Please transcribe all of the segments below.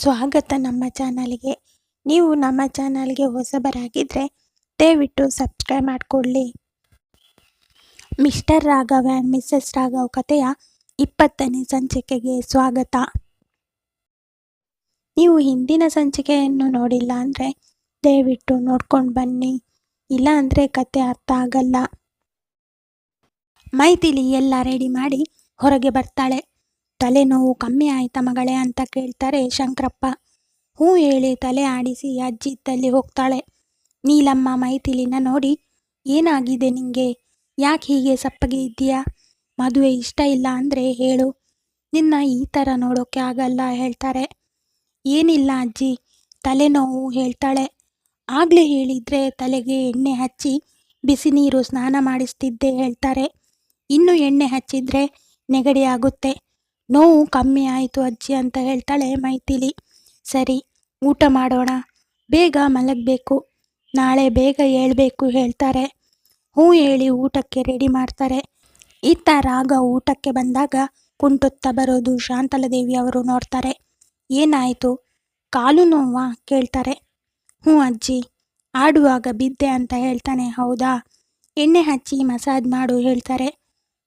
ಸ್ವಾಗತ ನಮ್ಮ ಚಾನಲ್ಗೆ. ನೀವು ನಮ್ಮ ಚಾನಲ್ಗೆ ಹೊಸಬರಾಗಿದ್ದರೆ ದಯವಿಟ್ಟು ಸಬ್ಸ್ಕ್ರೈಬ್ ಮಾಡಿಕೊಳ್ಳಿ. Mister Raghav and missus Raghav ಕಥೆಯ ಇಪ್ಪತ್ತನೇ ಸಂಚಿಕೆಗೆ ಸ್ವಾಗತ. ನೀವು ಹಿಂದಿನ ಸಂಚಿಕೆಯನ್ನು ನೋಡಿಲ್ಲ ಅಂದರೆ ದಯವಿಟ್ಟು ನೋಡ್ಕೊಂಡು ಬನ್ನಿ. ಇಲ್ಲ ಅಂದರೆ ಕತೆ ಅರ್ಥ ಆಗಲ್ಲ. ಮೈತಿಲಿ ಎಲ್ಲ ರೆಡಿ ಮಾಡಿ ಹೊರಗೆ ಬರ್ತಾಳೆ. ತಲೆನೋವು ಕಮ್ಮಿ ಆಯ್ತಾ ಮಗಳೇ ಅಂತ ಕೇಳ್ತಾರೆ ಶಂಕರಪ್ಪ. ಹ್ಞೂ ಹೇಳಿ ತಲೆ ಆಡಿಸಿ ಅಜ್ಜಿ ಇದ್ದಲ್ಲಿ ಹೋಗ್ತಾಳೆ. ನೀಲಮ್ಮ ಮೈಥಿಲಿನ ನೋಡಿ, ಏನಾಗಿದೆ ನಿಂಗೆ? ಯಾಕೆ ಹೀಗೆ ಸಪ್ಪಗೆ ಇದ್ದೀಯಾ? ಮದುವೆ ಇಷ್ಟ ಇಲ್ಲ ಅಂದರೆ ಹೇಳು. ನಿನ್ನ ಈ ಥರ ನೋಡೋಕ್ಕೆ ಆಗಲ್ಲ ಹೇಳ್ತಾರೆ. ಏನಿಲ್ಲ ಅಜ್ಜಿ, ತಲೆನೋವು ಹೇಳ್ತಾಳೆ. ಆಗಲೇ ಹೇಳಿದರೆ ತಲೆಗೆ ಎಣ್ಣೆ ಹಚ್ಚಿ ಬಿಸಿ ನೀರು ಸ್ನಾನ ಮಾಡಿಸ್ತಿದ್ದೆ ಹೇಳ್ತಾರೆ. ಇನ್ನು ಎಣ್ಣೆ ಹಚ್ಚಿದ್ರೆ ನೆಗಡಿ ಆಗುತ್ತೆ. ನೋವು ಕಮ್ಮಿ ಆಯಿತು ಅಜ್ಜಿ ಅಂತ ಹೇಳ್ತಾಳೆ ಮೈಥಿಲಿ. ಸರಿ, ಊಟ ಮಾಡೋಣ. ಬೇಗ ಮಲಗಬೇಕು. ನಾಳೆ ಬೇಗ ಏಳಬೇಕು ಹೇಳ್ತಾರೆ. ಹ್ಞೂ ಹೇಳಿ ಊಟಕ್ಕೆ ರೆಡಿ ಮಾಡ್ತಾರೆ. ಇತ್ತ ರಾಗ ಊಟಕ್ಕೆ ಬಂದಾಗ ಕುಂಟುತ್ತಾ ಬರೋದು ಶಾಂತಲದೇವಿ ಅವರು ನೋಡ್ತಾರೆ. ಏನಾಯಿತು? ಕಾಲು ನೋವಾ ಕೇಳ್ತಾರೆ. ಹ್ಞೂ ಅಜ್ಜಿ, ಆಡುವಾಗ ಬಿದ್ದೆ ಅಂತ ಹೇಳ್ತಾನೆ, ಹೌದಾ? ಎಣ್ಣೆ ಹಚ್ಚಿ ಮಸಾಜ್ ಮಾಡು ಹೇಳ್ತಾರೆ.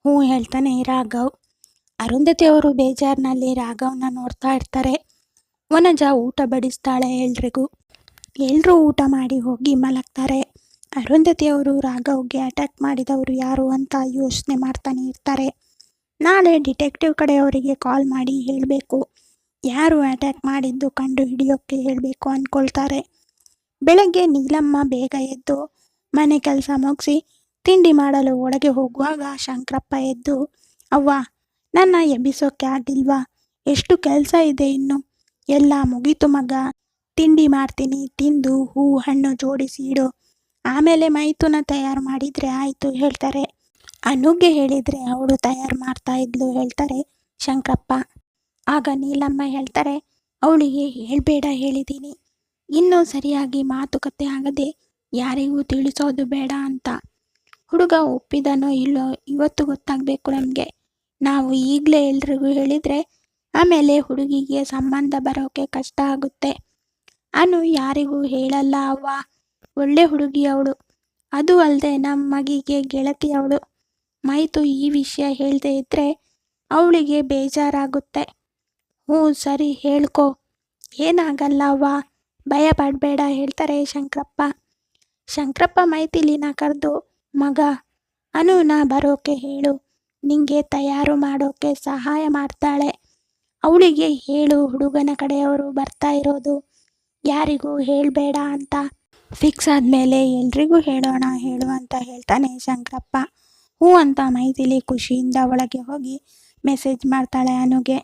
ಹ್ಞೂ ಹೇಳ್ತಾನೆ ರಾಘವ್. ಅರುಂಧತಿ ಅವರು ಬೇಜಾರಿನಲ್ಲಿ ರಾಘವನ್ನ ನೋಡ್ತಾ ಇರ್ತಾರೆ. ವನಜ ಊಟ ಬಡಿಸ್ತಾಳೆ ಎಲ್ರಿಗೂ. ಎಲ್ಲರೂ ಊಟ ಮಾಡಿ ಹೋಗಿ ಮಲಗ್ತಾರೆ. ಅರುಂಧತಿ ಅವರು ರಾಘವ್ಗೆ ಅಟ್ಯಾಕ್ ಮಾಡಿದವರು ಯಾರು ಅಂತ ಯೋಚನೆ ಮಾಡ್ತಾನೆ ಇರ್ತಾರೆ. ನಾಳೆ ಡಿಟೆಕ್ಟಿವ್ ಕಡೆಯವರಿಗೆ ಕಾಲ್ ಮಾಡಿ ಹೇಳಬೇಕು. ಯಾರು ಅಟ್ಯಾಕ್ ಮಾಡಿದ್ದು ಕಂಡು ಹಿಡಿಯೋಕ್ಕೆ ಹೇಳಬೇಕು ಅಂದ್ಕೊಳ್ತಾರೆ ಬೆಳಗ್ಗೆ ನೀಲಮ್ಮ ಬೇಗ ಎದ್ದು ಮನೆ ಕೆಲಸ ಮುಗಿಸಿ ತಿಂಡಿ ಮಾಡಲು ಒಳಗೆ ಹೋಗುವಾಗ ಶಂಕರಪ್ಪ ಎದ್ದು, ಅವ್ವ ನನ್ನ ಎಬ್ಬಿಸೋಕೆ ಆಗಿಲ್ವಾ ಎಷ್ಟು ಕೆಲಸ ಇದೆ ಇನ್ನು? ಎಲ್ಲ ಮುಗೀತು ಮಗ. ತಿಂಡಿ ಮಾಡ್ತೀನಿ, ತಿಂದು ಹೂ ಹಣ್ಣು ಜೋಡಿಸಿ ಇಡು. ಆಮೇಲೆ ಮೈತುನ ತಯಾರು ಮಾಡಿದರೆ ಆಯಿತು ಹೇಳ್ತಾರೆ. ಅನುಗೆ ಹೇಳಿದರೆ ಅವಳು ತಯಾರು ಮಾಡ್ತಾ ಇದ್ಲು ಹೇಳ್ತಾರೆ ಶಂಕರಪ್ಪ. ಆಗ ನೀಲಮ್ಮ ಹೇಳ್ತಾರೆ, ಅವಳಿಗೆ ಹೇಳಬೇಡ ಹೇಳಿದ್ದೀನಿ. ಇನ್ನೂ ಸರಿಯಾಗಿ ಮಾತುಕತೆ ಆಗದೆ ಯಾರಿಗೂ ತಿಳಿಸೋದು ಬೇಡ ಅಂತ. ಹುಡುಗ ಒಪ್ಪಿದನೋ ಇಲ್ಲೋ ಇವತ್ತು ಗೊತ್ತಾಗಬೇಕು ನಮಗೆ. ನಾವು ಈಗಲೇ ಎಲ್ರಿಗೂ ಹೇಳಿದರೆ, ಆಮೇಲೆ ಹುಡುಗಿಗೆ ಸಂಬಂಧ ಬರೋಕೆ ಕಷ್ಟ ಆಗುತ್ತೆ. ಅನು ಯಾರಿಗೂ ಹೇಳಲ್ಲ, ಅವ್ವ ಒಳ್ಳೆ ಹುಡುಗಿ ಅವಳು. ಅದು ಅಲ್ಲದೆ ನಮ್ಮ ಮಗಿಗೆ ಗೆಳತಿ ಅವಳು. ಮೈತು ಈ ವಿಷಯ ಹೇಳದೇ ಇದ್ದರೆ ಅವಳಿಗೆ ಬೇಜಾರಾಗುತ್ತೆ. ಹ್ಞೂ, ಸರಿ, ಹೇಳ್ಕೊ. ಏನಾಗಲ್ಲ ಅವ್ವ. ಭಯ ಪಡಬೇಡ, ಹೇಳ್ತಾರೆ ಶಂಕರಪ್ಪ. ಶಂಕರಪ್ಪ ಮೈತಿಲಿನ ಕರೆದು, ಮಗ ಅನುನ ಬರೋಕೆ ಹೇಳು. ನಿಂಗೆ ತಯಾರು ಮಾಡೋಕೆ ಸಹಾಯ ಮಾಡ್ತಾಳೆ. ಅವಳಿಗೆ ಹೇಳು, ಹುಡುಗನ ಕಡೆಯವರು ಬರ್ತಾ ಇರೋದು. ಯಾರಿಗೂ ಹೇಳಬೇಡ ಅಂತ. ಫಿಕ್ಸ್ ಆದಮೇಲೆ ಎಲ್ರಿಗೂ ಹೇಳೋಣ, ಹೇಳು ಅಂತ ಹೇಳ್ತಾನೆ ಶಂಕರಪ್ಪ. ಹ್ಞೂ ಅಂತ ಮೈದಿಲಿ ಖುಷಿಯಿಂದ ಒಳಗೆ ಹೋಗಿ ಮೆಸೇಜ್ ಮಾಡ್ತಾಳೆ ಅನುಗೆ.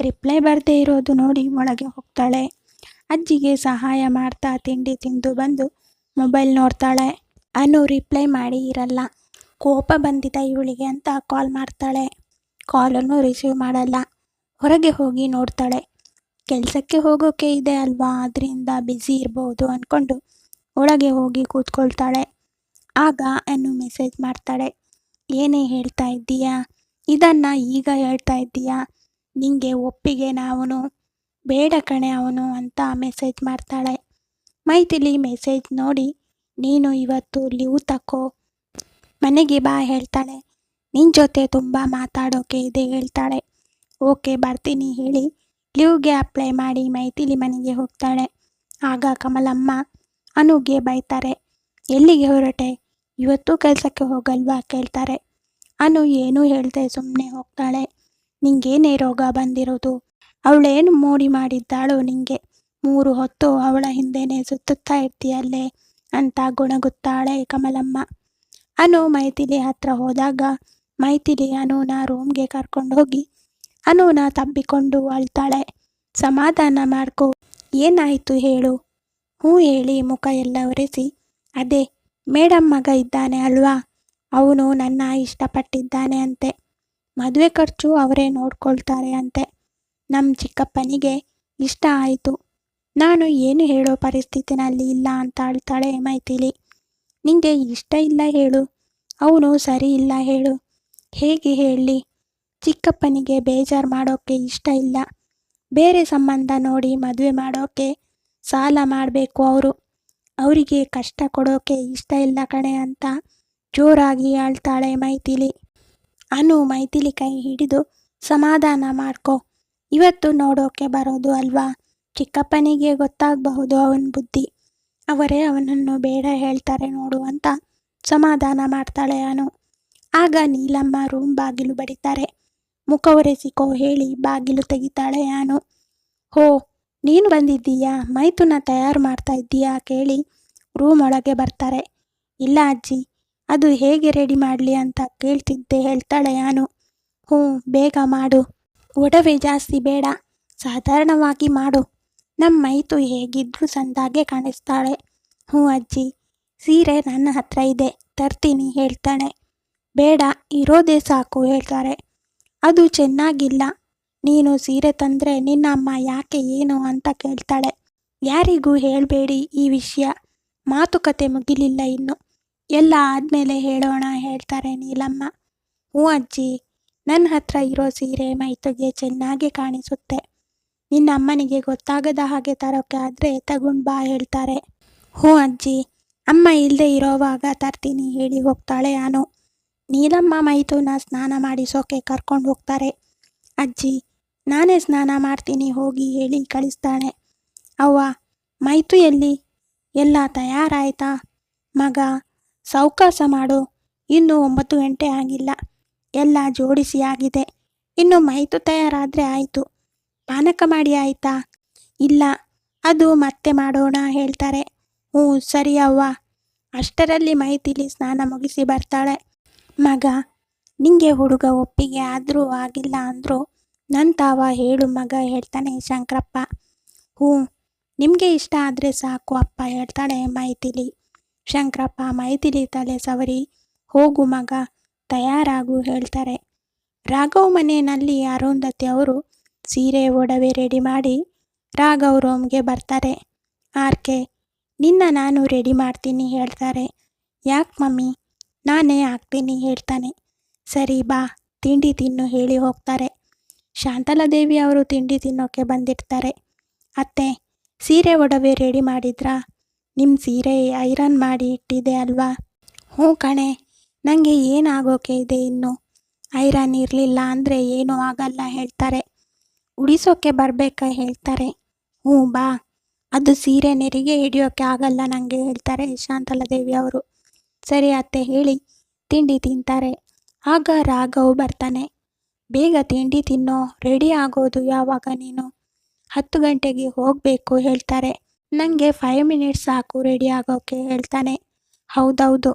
ರಿಪ್ಲೈ ಬರದೇ ಇರೋದು ನೋಡಿ ಒಳಗೆ ಹೋಗ್ತಾಳೆ. ಅಜ್ಜಿಗೆ ಸಹಾಯ ಮಾಡ್ತಾ ತಿಂಡಿ ತಿಂದು ಬಂದು ಮೊಬೈಲ್ ನೋಡ್ತಾಳೆ. ಅನು ರಿಪ್ಲೈ ಮಾಡಿ ಇರಲ್ಲ. ಕೋಪ ಬಂದಿದೆ ಇವಳಿಗೆ ಅಂತ ಕಾಲ್ ಮಾಡ್ತಾಳೆ. ಕಾಲನ್ನು ರಿಸೀವ್ ಮಾಡಲ್ಲ. ಹೊರಗೆ ಹೋಗಿ ನೋಡ್ತಾಳೆ. ಕೆಲಸಕ್ಕೆ ಹೋಗೋಕೆ ಇದೆ ಅಲ್ವಾ? ಅದರಿಂದ ಬ್ಯುಸಿ ಇರ್ಬೋದು ಅಂದ್ಕೊಂಡು ಒಳಗೆ ಹೋಗಿ ಕೂತ್ಕೊಳ್ತಾಳೆ. ಆಗ ಅನ್ನು ಮೆಸೇಜ್ ಮಾಡ್ತಾಳೆ. ಏನೇ ಹೇಳ್ತಾ ಇದ್ದೀಯಾ? ಇದನ್ನು ಈಗ ಹೇಳ್ತಾ ಇದ್ದೀಯಾ? ನಿಂಗೆ ಒಪ್ಪಿಗೆ ನಾವನು? ಬೇಡ ಕಣೆ ಅವನು ಅಂತ ಮೆಸೇಜ್ ಮಾಡ್ತಾಳೆ. ಮೈಥಿಲಿ ಮೆಸೇಜ್ ನೋಡಿ, ನೀನು ಇವತ್ತು ಲೀವ್ ತಕೋ. ಮನೆಗೆ ಬಾ ಹೇಳ್ತಾಳೆ. ನಿನ್ನ ಜೊತೆ ತುಂಬ ಮಾತಾಡೋಕೆ ಇದೆ ಹೇಳ್ತಾಳೆ. ಓಕೆ ಬರ್ತೀನಿ ಹೇಳಿ. ಲೀವ್ಗೆ ಅಪ್ಲೈ ಮಾಡಿ ಮೈಥಿಲಿ ಮನೆಗೆ ಹೋಗ್ತಾಳೆ. ಆಗ ಕಮಲಮ್ಮ ಅನುಗೆ ಬೈತಾರೆ. ಎಲ್ಲಿಗೆ ಹೊರಟೆ? ಇವತ್ತು ಕೆಲಸಕ್ಕೆ ಹೋಗಲ್ವಾ ಕೇಳ್ತಾರೆ. ಅನು ಏನೂ ಹೇಳ್ದೆ ಸುಮ್ಮನೆ ಹೋಗ್ತಾಳೆ. ನಿಂಗೇನೇ ರೋಗ ಬಂದಿರೋದು? ಅವಳೇನು ಮೋಡಿ ಮಾಡಿದ್ದಾಳು ನಿಂಗೆ? ಮೂರು ಹೊತ್ತು ಅವಳ ಹಿಂದೆನೇ ಸುತ್ತುತ್ತಾ ಇರ್ತೀಯಲ್ಲೇ? ಅಂತ ಗುಣಗುತ್ತಾಳೆ ಕಮಲಮ್ಮ. ಅನು ಮೈಥಿಲಿ ಹತ್ರ ಹೋದಾಗ, ಮೈಥಿಲಿ ಅನೂನ ರೂಮ್ಗೆ ಕರ್ಕೊಂಡು ಹೋಗಿ, ಅನುನ ತಬ್ಬಿಕೊಂಡು ಅಳ್ತಾಳೆ. ಸಮಾಧಾನ ಮಾಡ್ಕೊ, ಏನಾಯಿತು ಹೇಳು? ಹ್ಞೂ ಹೇಳಿ, ಮುಖ ಎಲ್ಲ ಒರೆಸಿ. ಅದೇ, ಮೇಡಮ್ ಮಗ ಇದ್ದಾನೆ ಅಲ್ವಾ? ಅವನು ನನ್ನ ಇಷ್ಟಪಟ್ಟಿದ್ದಾನೆ ಅಂತೆ. ಮದುವೆ ಖರ್ಚು ಅವರೇ ನೋಡ್ಕೊಳ್ತಾರೆ ಅಂತೆ. ನಮ್ಮ ಚಿಕ್ಕಪ್ಪನಿಗೆ ಇಷ್ಟ ಆಯಿತು. ನಾನು ಏನು ಹೇಳೋ ಪರಿಸ್ಥಿತಿನಲ್ಲಿ ಇಲ್ಲ ಅಂತ ಅಳ್ತಾಳೆ ಮೈಥಿಲಿ. ನಿಂಗೆ ಇಷ್ಟ ಇಲ್ಲ ಹೇಳು. ಅವನು ಸರಿ ಇಲ್ಲ ಹೇಳು. ಹೇಗೆ ಹೇಳಿ ಚಿಕ್ಕಪ್ಪನಿಗೆ ಬೇಜಾರು ಮಾಡೋಕ್ಕೆ ಇಷ್ಟ ಇಲ್ಲ. ಬೇರೆ ಸಂಬಂಧ ನೋಡಿ ಮದುವೆ ಮಾಡೋಕೆ ಸಾಲ ಮಾಡಬೇಕು ಅವರು. ಅವರಿಗೆ ಕಷ್ಟ ಕೊಡೋಕೆ ಇಷ್ಟ ಇಲ್ಲ ಕಣೆ ಅಂತ ಜೋರಾಗಿ ಅಳ್ತಾಳೆ ಮೈಥಿಲಿ. ಅನು ಮೈಥಿಲಿ ಕೈ ಹಿಡಿದು ಸಮಾಧಾನ ಮಾಡ್ಕೊ. ಇವತ್ತು ನೋಡೋಕೆ ಬರೋದು ಅಲ್ವಾ? ಚಿಕ್ಕಪ್ಪನಿಗೆ ಗೊತ್ತಾಗಬಹುದು ಅವನ ಬುದ್ಧಿ. ಅವರೇ ಅವನನ್ನು ಬೇಡ ಹೇಳ್ತಾರೆ ನೋಡು ಅಂತ ಸಮಾಧಾನ ಮಾಡ್ತಾಳೆ ಅನು ಆಗ ನೀಲಮ್ಮ ರೂಮ್ ಬಾಗಿಲು ಬಡಿತಾರೆ. ಮುಖ ಒರೆಸಿಕೋ ಹೇಳಿ ಬಾಗಿಲು ತೆಗಿತಾಳೆ ಅನು ಹೋ, ನೀನು ಬಂದಿದ್ದೀಯಾ? ಮೈತುನ ತಯಾರು ಮಾಡ್ತಾ ಇದ್ದೀಯಾ? ಕೇಳಿ ರೂಮ್ ಒಳಗೆ ಬರ್ತಾರೆ. ಇಲ್ಲ ಅಜ್ಜಿ, ಅದು ಹೇಗೆ ರೆಡಿ ಮಾಡಲಿ ಅಂತ ಕೇಳ್ತಿದ್ದೆ ಹೇಳ್ತಾಳೆ ಅನು ಹ್ಞೂ, ಬೇಗ ಮಾಡು. ಒಡವೆ ಜಾಸ್ತಿ ಬೇಡ. ಸಾಧಾರಣವಾಗಿ ಮಾಡು. ನಮ್ಮ ಮೈತು ಹೇಗಿದ್ರೂ ಸಂದಾಗೆ ಕಾಣಿಸ್ತಾಳೆ. ಹ್ಞೂ ಅಜ್ಜಿ, ಸೀರೆ ನನ್ನ ಹತ್ರ ಇದೆ, ತರ್ತೀನಿ ಹೇಳ್ತಾಳೆ. ಬೇಡ, ಇರೋದೇ ಸಾಕು ಹೇಳ್ತಾರೆ. ಅದು ಚೆನ್ನಾಗಿಲ್ಲ. ನೀನು ಸೀರೆ ತಂದರೆ ನಿನ್ನ ಅಮ್ಮ ಯಾಕೆ ಏನು ಅಂತ ಕೇಳ್ತಾಳೆ. ಯಾರಿಗೂ ಹೇಳಬೇಡಿ ಈ ವಿಷಯ. ಮಾತುಕತೆ ಮುಗಿಲಿಲ್ಲ ಇನ್ನು. ಎಲ್ಲ ಆದಮೇಲೆ ಹೇಳೋಣ ಹೇಳ್ತಾರೆ ನೀಲಮ್ಮ. ಹ್ಞೂ ಅಜ್ಜಿ ನನ್ನ ಹತ್ರ ಇರೋ ಸೀರೆ ಮೈತುಗೆ ಚೆನ್ನಾಗಿ ಕಾಣಿಸುತ್ತೆ. ನಿನ್ನ ಅಮ್ಮನಿಗೆ ಗೊತ್ತಾಗದ ಹಾಗೆ ತರೋಕೆ ಆದರೆ ತಗೊಂಡು ಬಾ ಹೇಳ್ತಾರೆ. ಹ್ಞೂ ಅಜ್ಜಿ, ಅಮ್ಮ ಇಲ್ಲದೆ ಇರೋವಾಗ ತರ್ತೀನಿ ಹೇಳಿ ಹೋಗ್ತಾಳೆ ಅನು ನೀಲಮ್ಮ ಮೈತುನ ಸ್ನಾನ ಮಾಡಿಸೋಕೆ ಕರ್ಕೊಂಡು ಹೋಗ್ತಾರೆ. ಅಜ್ಜಿ, ನಾನೇ ಸ್ನಾನ ಮಾಡ್ತೀನಿ ಹೋಗಿ ಹೇಳಿ ಕಳಿಸ್ತಾಳೆ. ಅವ್ವ ಮೈತು ಎಲ್ಲಿ? ಎಲ್ಲ ತಯಾರಾಯ್ತಾ? ಮಗ, ಸೌಕಾಸ ಮಾಡು, ಇನ್ನೂ ಒಂಬತ್ತು ಗಂಟೆ ಆಗಿಲ್ಲ. ಎಲ್ಲ ಜೋಡಿಸಿ ಆಗಿದೆ. ಇನ್ನು ಮೈತು ತಯಾರಾದರೆ ಆಯಿತು. ಪಾನಕ ಮಾಡಿ ಆಯಿತಾ? ಇಲ್ಲ, ಅದು ಮತ್ತೆ ಮಾಡೋಣ ಹೇಳ್ತಾರೆ. ಹ್ಞೂ, ಸರಿ ಅವ್ವ. ಅಷ್ಟರಲ್ಲಿ ಮೈತಿಲಿ ಸ್ನಾನ ಮುಗಿಸಿ ಬರ್ತಾಳೆ. ಮಗ, ನಿಂಗೆ ಹುಡುಗ ಒಪ್ಪಿಗೆ ಆದರೂ ಆಗಿಲ್ಲ ಅಂದರೂ ನನ್ನ ತಾವ ಹೇಳು ಮಗ ಹೇಳ್ತಾನೆ ಶಂಕರಪ್ಪ. ಹ್ಞೂ, ನಿಮಗೆ ಇಷ್ಟ ಆದರೆ ಸಾಕು ಅಪ್ಪ ಹೇಳ್ತಾಳೆ ಮೈತಿಲಿ ಶಂಕರಪ್ಪ ಮೈತಿಲಿ ತಲೆ ಸವರಿ, ಹೋಗು ಮಗ, ತಯಾರಾಗು ಹೇಳ್ತಾರೆ. ರಾಘವ್ ಮನೆಯಲ್ಲಿ ಅರುಂಧತಿ ಅವರು ಸೀರೆ ಒಡವೆ ರೆಡಿ ಮಾಡಿ ರಾಘವ್ ರೋಮ್ಗೆ ಬರ್ತಾರೆ. ಆರ್ ಕೆ ನಿನ್ನ ನಾನು ರೆಡಿ ಮಾಡ್ತೀನಿ ಹೇಳ್ತಾರೆ. ಯಾಕೆ ಮಮ್ಮಿ? ನಾನೇ ಹಾಕ್ತೀನಿ ಹೇಳ್ತಾನೆ. ಸರಿ ಬಾ, ತಿಂಡಿ ತಿನ್ನು ಹೇಳಿ ಹೋಗ್ತಾರೆ. ಶಾಂತಲಾದೇವಿ ಅವರು ತಿಂಡಿ ತಿನ್ನೋಕೆ ಬಂದಿರ್ತಾರೆ. ಅತ್ತೆ, ಸೀರೆ ಒಡವೆ ರೆಡಿ ಮಾಡಿದ್ರಾ? ನಿಮ್ಮ ಸೀರೆ ಐರನ್ ಮಾಡಿ ಇಟ್ಟಿದೆ ಅಲ್ವಾ? ಹ್ಞೂ ಕಣೆ ನನಗೆ ಏನಾಗೋಕೆ ಇದೆ ಇನ್ನು? ಐರನ್ ಇರಲಿಲ್ಲ ಅಂದರೆ ಏನೂ ಆಗಲ್ಲ ಹೇಳ್ತಾರೆ. ಉಡಿಸೋಕೆ ಬರಬೇಕಾ ಹೇಳ್ತಾರೆ. ಹ್ಞೂ ಬಾ. ಅದು ಸೀರೆ ನೆರಿಗೆ ಹಿಡಿಯೋಕೆ ಆಗಲ್ಲ ನನಗೆ ಹೇಳ್ತಾರೆ ಶಾಂತಲಾದೇವಿ ಅವರು. ಸರಿ ಅತ್ತೆ ಹೇಳಿ, ತಿಂಡಿ ತಿಂತಾರೆ. ಆಗ ರಾಘವ್ ಬರ್ತಾನೆ. ಬೇಗ ತಿಂಡಿ ತಿನ್ನೋ, ರೆಡಿ ಆಗೋದು ಯಾವಾಗ ನೀನು? ಹತ್ತು ಗಂಟೆಗೆ ಹೋಗಬೇಕು ಹೇಳ್ತಾರೆ. ನನಗೆ ಫೈವ್ ಮಿನಿಟ್ಸ್ ಸಾಕು ರೆಡಿ ಆಗೋಕೆ ಹೇಳ್ತಾನೆ. ಹೌದೌದು.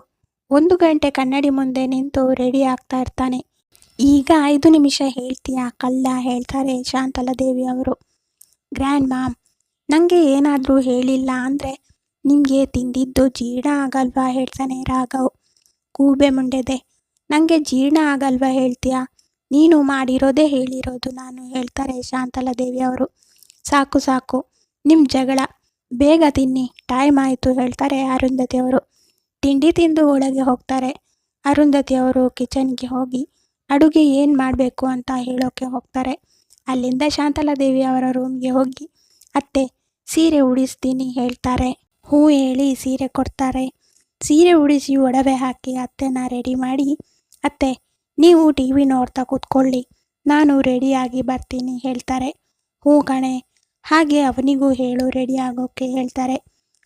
ಒಂದು ಗಂಟೆ ಕನ್ನಡಿ ಮುಂದೆ ನಿಂತು ರೆಡಿ ಆಗ್ತಾ ಇರ್ತಾನೆ. ಈಗ ಐದು ನಿಮಿಷ ಹೇಳ್ತೀಯಾ? ಕಳ್ಳ ಹೇಳ್ತಾರೆ ಶಾಂತಲಾದೇವಿ ಅವರು. ಗ್ರ್ಯಾಂಡ್ ಮ್ಯಾಮ್ ನನಗೆ ಏನಾದರೂ ಹೇಳಿಲ್ಲ ಅಂದರೆ ನಿಮಗೆ ತಿಂದಿದ್ದು ಜೀರ್ಣ ಆಗಲ್ವಾ ಹೇಳ್ತಾನೆ ರಾಘವ್. ಕೂಬೆ ಮುಂಡೆದೆ ನನಗೆ ಜೀರ್ಣ ಆಗಲ್ವಾ ಹೇಳ್ತೀಯಾ? ನೀನು ಮಾಡಿರೋದೇ ಹೇಳಿರೋದು ನಾನು ಹೇಳ್ತಾರೆ ಶಾಂತಲಾದೇವಿ ಅವರು. ಸಾಕು ಸಾಕು ನಿಮ್ಮ ಜಗಳ. ಬೇಗ ತಿನ್ನಿ ಟೈಮ್ ಆಯಿತು ಹೇಳ್ತಾರೆ ಅರುಂಧತಿ ಅವರು. ತಿಂಡಿ ತಿಂದು ಒಳಗೆ ಹೋಗ್ತಾರೆ. ಅರುಂಧತಿ ಅವರು ಕಿಚನ್ಗೆ ಹೋಗಿ ಅಡುಗೆ ಏನು ಮಾಡಬೇಕು ಅಂತ ಹೇಳೋಕ್ಕೆ ಹೋಗ್ತಾರೆ. ಅಲ್ಲಿಂದ ಶಾಂತಲಾದೇವಿ ಅವರ ರೂಮ್ಗೆ ಹೋಗಿ, ಅತ್ತೆ, ಸೀರೆ ಉಡಿಸ್ತೀನಿ, ಹೇಳ್ತಾರೆ. ಹೂ ಹೇಳಿ ಸೀರೆ ಕೊಡ್ತಾರೆ. ಸೀರೆ ಉಡಿಸಿ ಒಡವೆ ಹಾಕಿ ಅತ್ತೆನ ರೆಡಿ ಮಾಡಿ, ಅತ್ತೆ, ನೀವು ಟಿ ವಿ ನೋಡ್ತಾ ಕೂತ್ಕೊಳ್ಳಿ, ನಾನು ರೆಡಿಯಾಗಿ ಬರ್ತೀನಿ, ಹೇಳ್ತಾರೆ. ಹೂ ಕಣೆ, ಹಾಗೆ ಅವನಿಗೂ ಹೇಳು ರೆಡಿ ಆಗೋಕ್ಕೆ ಹೇಳ್ತಾರೆ.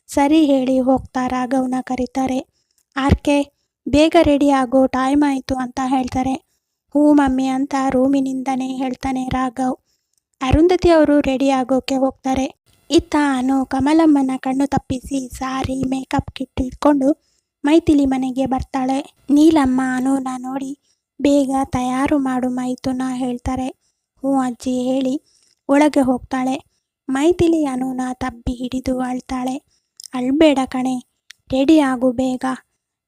ಸರಿ ಹೇಳಿ ಹೋಗ್ತಾ ರಾಘವನ ಕರೀತಾರೆ. ಆರ್ಕೆ, ಬೇಗ ರೆಡಿ ಆಗೋ ಟೈಮ್ ಆಯಿತು, ಅಂತ ಹೇಳ್ತಾರೆ. ಹ್ಞೂ ಮಮ್ಮಿ ಅಂತ ರೂಮಿನಿಂದನೇ ಹೇಳ್ತಾನೆ ರಾಘವ್. ಅರುಂಧತಿ ಅವರು ರೆಡಿ ಆಗೋಕೆ ಹೋಗ್ತಾರೆ. ಇತ್ತ ಅನು ಕಮಲಮ್ಮನ ಕಣ್ಣು ತಪ್ಪಿಸಿ ಸಾರಿ ಮೇಕಪ್ ಕಿಟ್ ಇಟ್ಕೊಂಡು ಮೈಥಿಲಿ ಮನೆಗೆ ಬರ್ತಾಳೆ. ನೀಲಮ್ಮ ಅನೂನ ನೋಡಿ, ಬೇಗ ತಯಾರು ಮಾಡು ಮೈತುನ ಹೇಳ್ತಾರೆ. ಹ್ಞೂ ಅಜ್ಜಿ ಹೇಳಿ ಒಳಗೆ ಹೋಗ್ತಾಳೆ. ಮೈಥಿಲಿ ಅನೂನ ತಬ್ಬಿ ಹಿಡಿದು ಅಳ್ತಾಳೆ. ಅಳ್ಬೇಡ ಕಣೆ ರೆಡಿ ಆಗು ಬೇಗ.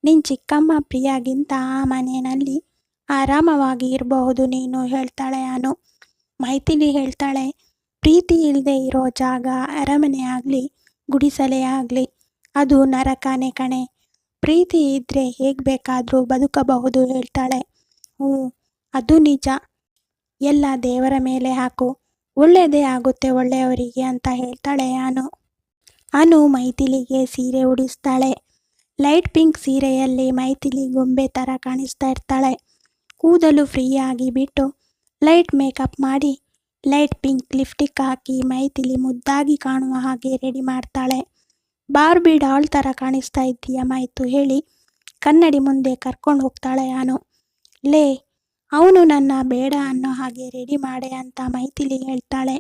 ನಿನ್ನ ಚಿಕ್ಕಮ್ಮ ಪ್ರಿಯಾಗಿಂತ ಆ ಮನೆಯಲ್ಲಿ ಆರಾಮವಾಗಿ ಇರಬಹುದು ನೀನು ಹೇಳ್ತಾಳೆ ಅನು. ಮೈಥಿಲಿ ಹೇಳ್ತಾಳೆ, ಪ್ರೀತಿ ಇಲ್ಲದೆ ಇರೋ ಜಾಗ ಅರಮನೆ ಆಗಲಿ, ಗುಡಿಸಲೇ ಆಗಲಿ, ಅದು ನರಕಾನೆ ಕಣೆ. ಪ್ರೀತಿ ಇದ್ದರೆ ಹೇಗೆ ಬೇಕಾದರೂ ಬದುಕಬಹುದು, ಹೇಳ್ತಾಳೆ. ಹ್ಞೂ, ಅದು ನಿಜ. ಎಲ್ಲ ದೇವರ ಮೇಲೆ ಹಾಕು. ಒಳ್ಳೆಯದೇ ಆಗುತ್ತೆ ಒಳ್ಳೆಯವರಿಗೆ ಅಂತ ಹೇಳ್ತಾಳೆ ಅನು. ಅನು ಮೈಥಿಲಿಗೆ ಸೀರೆ ಉಡಿಸ್ತಾಳೆ. ಲೈಟ್ ಪಿಂಕ್ ಸೀರೆಯಲ್ಲಿ ಮೈಥಿಲಿ ಗೊಂಬೆ ಥರ ಕಾಣಿಸ್ತಾ ಇರ್ತಾಳೆ. ಕೂದಲು ಫ್ರೀಯಾಗಿ ಬಿಟ್ಟು ಲೈಟ್ ಮೇಕಪ್ ಮಾಡಿ ಲೈಟ್ ಪಿಂಕ್ ಲಿಫ್ಟಿಕ್ ಹಾಕಿ ಮೈತಿಲಿ ಮುದ್ದಾಗಿ ಕಾಣುವ ಹಾಗೆ ರೆಡಿ ಮಾಡ್ತಾಳೆ. ಬಾರ್ಬಿ ಡಾಲ್ ಥರ ಕಾಣಿಸ್ತಾ ಇದ್ದೀಯ ಮೈತು ಹೇಳಿ ಕನ್ನಡಿ ಮುಂದೆ ಕರ್ಕೊಂಡು ಹೋಗ್ತಾಳೆ ಅನು ಲೇ, ಅವನು ನನ್ನ ಬೇಡ ಅನ್ನೋ ಹಾಗೆ ರೆಡಿ ಮಾಡೆ ಅಂತ ಮೈತಿಲಿ ಹೇಳ್ತಾಳೆ.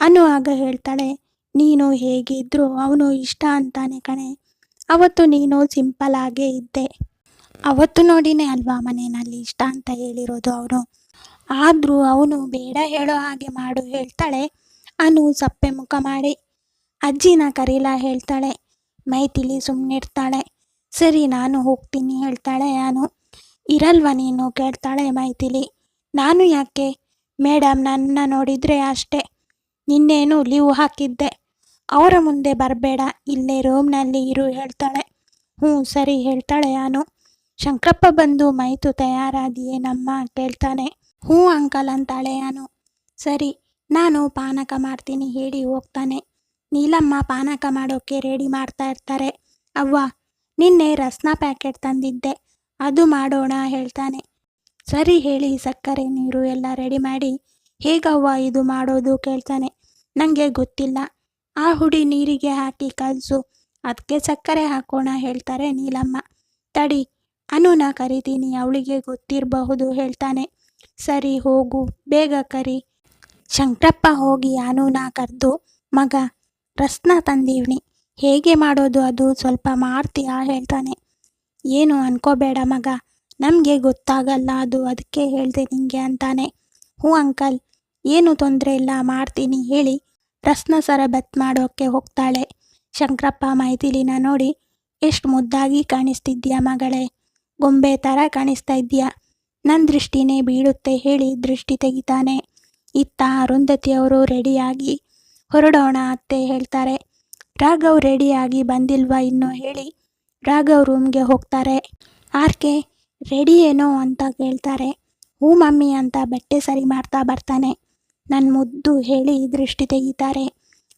ಅನು ಆಗ ಹೇಳ್ತಾಳೆ, ನೀನು ಹೇಗಿದ್ರು ಅವನು ಇಷ್ಟ ಅಂತಾನೆ ಕಣೆ. ಅವತ್ತು ನೀನು ಸಿಂಪಲ್ ಆಗೇ ಇದ್ದೆ. ಅವತ್ತು ನೋಡಿನೇ ಅಲ್ವಾ ಮನೆಯಲ್ಲಿ ಇಷ್ಟ ಅಂತ ಹೇಳಿರೋದು ಅವನು. ಆದರೂ ಅವನು ಬೇಡ ಹೇಳೋ ಹಾಗೆ ಮಾಡು ಹೇಳ್ತಾಳೆ. ಅನು ಸಪ್ಪೆ ಮುಖ ಮಾಡಿ ಅಜ್ಜಿನ ಕರೀಲ ಹೇಳ್ತಾಳೆ. ಮೈತಿಲಿ ಸುಮ್ಮನಿರ್ತಾಳೆ ಸರಿ ನಾನು ಹೋಗ್ತೀನಿ ಹೇಳ್ತಾಳೆ ಅನು. ಇರಲ್ವ ನೀನು ಕೇಳ್ತಾಳೆ ಮೈತಿಲಿ ನಾನು ಯಾಕೆ? ಮೇಡಮ್ ನನ್ನ ನೋಡಿದರೆ ಅಷ್ಟೇ. ನಿನ್ನೇನು ಲೀವ್ ಹಾಕಿದ್ದೆ. ಅವರ ಮುಂದೆ ಬರಬೇಡ. ಇಲ್ಲೇ ರೂಮ್ನಲ್ಲಿ ಇರು ಹೇಳ್ತಾಳೆ. ಹ್ಞೂ ಸರಿ ಹೇಳ್ತಾಳೆ ಅನು. ಶಂಕರಪ್ಪ ಬಂದು ಮೈತು ತಯಾರಾದಿಯೇ ನಮ್ಮ ಕೇಳ್ತಾನೆ, ಹ್ಞೂ ಅಂಕಲ್ ಅಂತಾಳೆ ನಾನು ಸರಿ, ನಾನು ಪಾನಕ ಮಾಡ್ತೀನಿ ಹೇಳಿ ಹೋಗ್ತಾನೆ. ನೀಲಮ್ಮ ಪಾನಕ ಮಾಡೋಕ್ಕೆ ರೆಡಿ ಮಾಡ್ತಾ ಇರ್ತಾರೆ. ಅವ್ವ, ನಿನ್ನೆ ರಸ್ನ ಪ್ಯಾಕೆಟ್ ತಂದಿದ್ದೆ, ಅದು ಮಾಡೋಣ ಹೇಳ್ತಾನೆ. ಸರಿ ಹೇಳಿ ಸಕ್ಕರೆ, ನೀರು ಎಲ್ಲ ರೆಡಿ ಮಾಡಿ, ಹೇಗವ್ವ ಇದು ಮಾಡೋದು ಕೇಳ್ತಾನೆ. ನನಗೆ ಗೊತ್ತಿಲ್ಲ, ಆ ಹುಡಿ ನೀರಿಗೆ ಹಾಕಿ ಕಲಸು ಅದಕ್ಕೆ ಸಕ್ಕರೆ ಹಾಕೋಣ ಹೇಳ್ತಾರೆ ನೀಲಮ್ಮ. ತಡಿ ಅನುನ ಕರಿತೀನಿ, ಅವಳಿಗೆ ಗೊತ್ತಿರಬಹುದು ಹೇಳ್ತಾನೆ. ಸರಿ ಹೋಗು, ಬೇಗ ಕರಿ. ಶಂಕರಪ್ಪ ಹೋಗಿ ಅನುನ ಕರೆದು, ಮಗ, ರಸ್ನ ತಂದೀವ್ನಿ. ಹೇಗೆ ಮಾಡೋದು ಅದು? ಸ್ವಲ್ಪ ಮಾಡ್ತೀಯಾ? ಹೇಳ್ತಾನೆ. ಏನು ಅನ್ಕೋಬೇಡ ಮಗ, ನಮಗೆ ಗೊತ್ತಾಗಲ್ಲ ಅದು ಅದಕ್ಕೆ ಹೇಳಿದೆ ನಿಂಗೆ ಅಂತಾನೆ. ಹ್ಞೂ ಅಂಕಲ್, ಏನು ತೊಂದರೆ ಇಲ್ಲ, ಮಾಡ್ತೀನಿ, ಹೇಳಿ. ರಸ್ನ ಸರಬತ್ ಮಾಡೋಕ್ಕೆ ಹೋಗ್ತಾಳೆ. ಶಂಕರಪ್ಪ ಮೈಥಿಲಿನ ನೋಡಿ, ಎಷ್ಟು ಮುದ್ದಾಗಿ ಕಾಣಿಸ್ತಿದ್ಯಾ ಮಗಳೇ ಗೊಂಬೆ ಥರ ಕಾಣಿಸ್ತಾ ಇದೆಯಾ ನನ್ನ ದೃಷ್ಟಿನೇ ಬೀಳುತ್ತೆ ಹೇಳಿ ದೃಷ್ಟಿ ತೆಗಿತಾನೆ. ಇತ್ತ ಅರುಂಧತಿಯವರು ರೆಡಿಯಾಗಿ, ಹೊರಡೋಣ ಅತ್ತೆ, ಹೇಳ್ತಾರೆ. ರಾಘವ್ ರೆಡಿಯಾಗಿ ಬಂದಿಲ್ವಾ ಇನ್ನು ಹೇಳಿ. ರಾಘವ್ ರೂಮ್ಗೆ ಹೋಗ್ತಾರೆ. ಆರ್ಕೆ, ರೆಡಿ ಏನೋ ಅಂತ ಕೇಳ್ತಾರೆ. ಹೂ ಮಮ್ಮಿ ಅಂತ ಬಟ್ಟೆ ಸರಿ ಮಾಡ್ತಾ ಬರ್ತಾನೆ. ನನ್ನ ಮುದ್ದು ಹೇಳಿ ದೃಷ್ಟಿ ತೆಗಿತಾರೆ.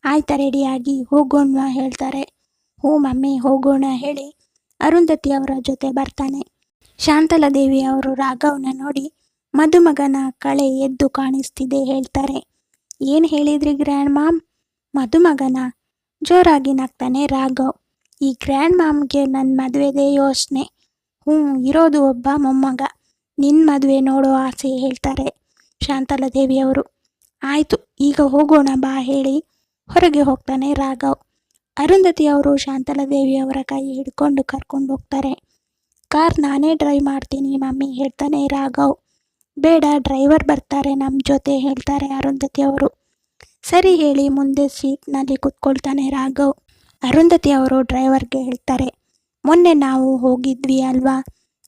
ಆಯ್ತಾ ರೆಡಿಯಾಗಿ ಹೋಗೋಣ ಹೇಳ್ತಾರೆ. ಹ್ಞೂ ಮಮ್ಮಿ, ಹೋಗೋಣ, ಹೇಳಿ ಅರುಂಧತಿ ಅವರ ಜೊತೆ ಬರ್ತಾನೆ. ಶಾಂತಲಾದೇವಿ ಅವರು ರಾಘವ್ನ ನೋಡಿ ಮದುಮಗನ ಕಳೆ ಎದ್ದು ಕಾಣಿಸ್ತಿದೆ ಹೇಳ್ತಾರೆ. ಏನು ಹೇಳಿದ್ರಿ ಗ್ರ್ಯಾಂಡ್ ಮಾಮ್? ಮದುಮಗನ? ಜೋರಾಗಿ ನಗ್ತಾನೆ ರಾಘವ್. ಈ ಗ್ರ್ಯಾಂಡ್ ಮಾಮ್ಗೆ ನನ್ನ ಮದುವೆದೇ ಯೋಚನೆ. ಹ್ಞೂ, ಇರೋದು ಒಬ್ಬ ಮೊಮ್ಮಗ. ನಿನ್ನ ಮದುವೆ ನೋಡೋ ಆಸೆ ಹೇಳ್ತಾರೆ ಶಾಂತಲಾದೇವಿಯವರು ಆಯಿತು, ಈಗ ಹೋಗೋಣ ಬಾ ಹೇಳಿ ಹೊರಗೆ ಹೋಗ್ತಾನೆ ರಾಘವ್. ಅರುಂಧತಿ ಅವರು ಶಾಂತಲಾದೇವಿಯವರ ಕೈ ಹಿಡ್ಕೊಂಡು ಕರ್ಕೊಂಡು ಹೋಗ್ತಾರೆ. ಕಾರ್ ನಾನೇ ಡ್ರೈವ್ ಮಾಡ್ತೀನಿ, ಮಮ್ಮಿ, ಹೇಳ್ತಾನೆ ರಾಘವ್. ಬೇಡ, ಡ್ರೈವರ್ ಬರ್ತಾರೆ ನಮ್ಮ ಜೊತೆ, ಹೇಳ್ತಾರೆ ಅರುಂಧತಿ ಅವರು. ಸರಿ ಹೇಳಿ, ಮುಂದೆ ಸೀಟ್ನಲ್ಲಿ ಕೂತ್ಕೊಳ್ತಾನೆ ರಾಘವ್. ಅರುಂಧತಿ ಅವರು ಡ್ರೈವರ್ಗೆ ಹೇಳ್ತಾರೆ, ಮೊನ್ನೆ ನಾವು ಹೋಗಿದ್ವಿ ಅಲ್ವಾ?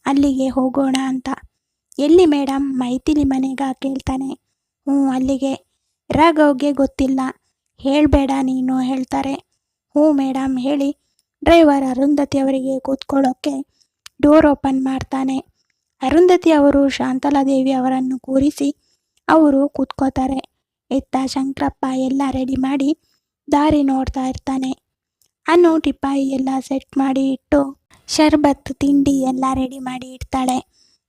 ಅಲ್ಲಿಗೆ ಹೋಗೋಣ ಅಂತ. ಎಲ್ಲಿ ಮೇಡಮ್ ಮೈಥಿಲಿ ಮನೆಗ ಕೇಳ್ತಾನೆ. ಹ್ಞೂ, ಅಲ್ಲಿಗೆ. ರಾಘವ್ಗೆ ಗೊತ್ತಿಲ್ಲ. ಹೇಳಬೇಡ ನೀನು, ಹೇಳ್ತಾರೆ. ಹ್ಞೂ ಮೇಡಮ್ ಹೇಳಿ. ಡ್ರೈವರ್ ಅರುಂಧತಿ ಅವರಿಗೆ ಕೂತ್ಕೊಳ್ಳೋಕ್ಕೆ ಡೋರ್ ಓಪನ್ ಮಾಡ್ತಾನೆ. ಅರುಂಧತಿ ಅವರು ಶಾಂತಲಾದೇವಿ ಅವರನ್ನು ಕೂರಿಸಿ ಅವರು ಕೂತ್ಕೋತಾರೆ. ಎತ್ತ ಶಂಕರಪ್ಪ ಎಲ್ಲ ರೆಡಿ ಮಾಡಿ ದಾರಿ ನೋಡ್ತಾ ಇರ್ತಾನೆ. ಅನ್ನು ಟಿಪಾಯಿ ಎಲ್ಲ ಸೆಟ್ ಮಾಡಿ ಇಟ್ಟು ಶರ್ಬತ್, ತಿಂಡಿ ಎಲ್ಲ ರೆಡಿ ಮಾಡಿ ಇಡ್ತಾಳೆ.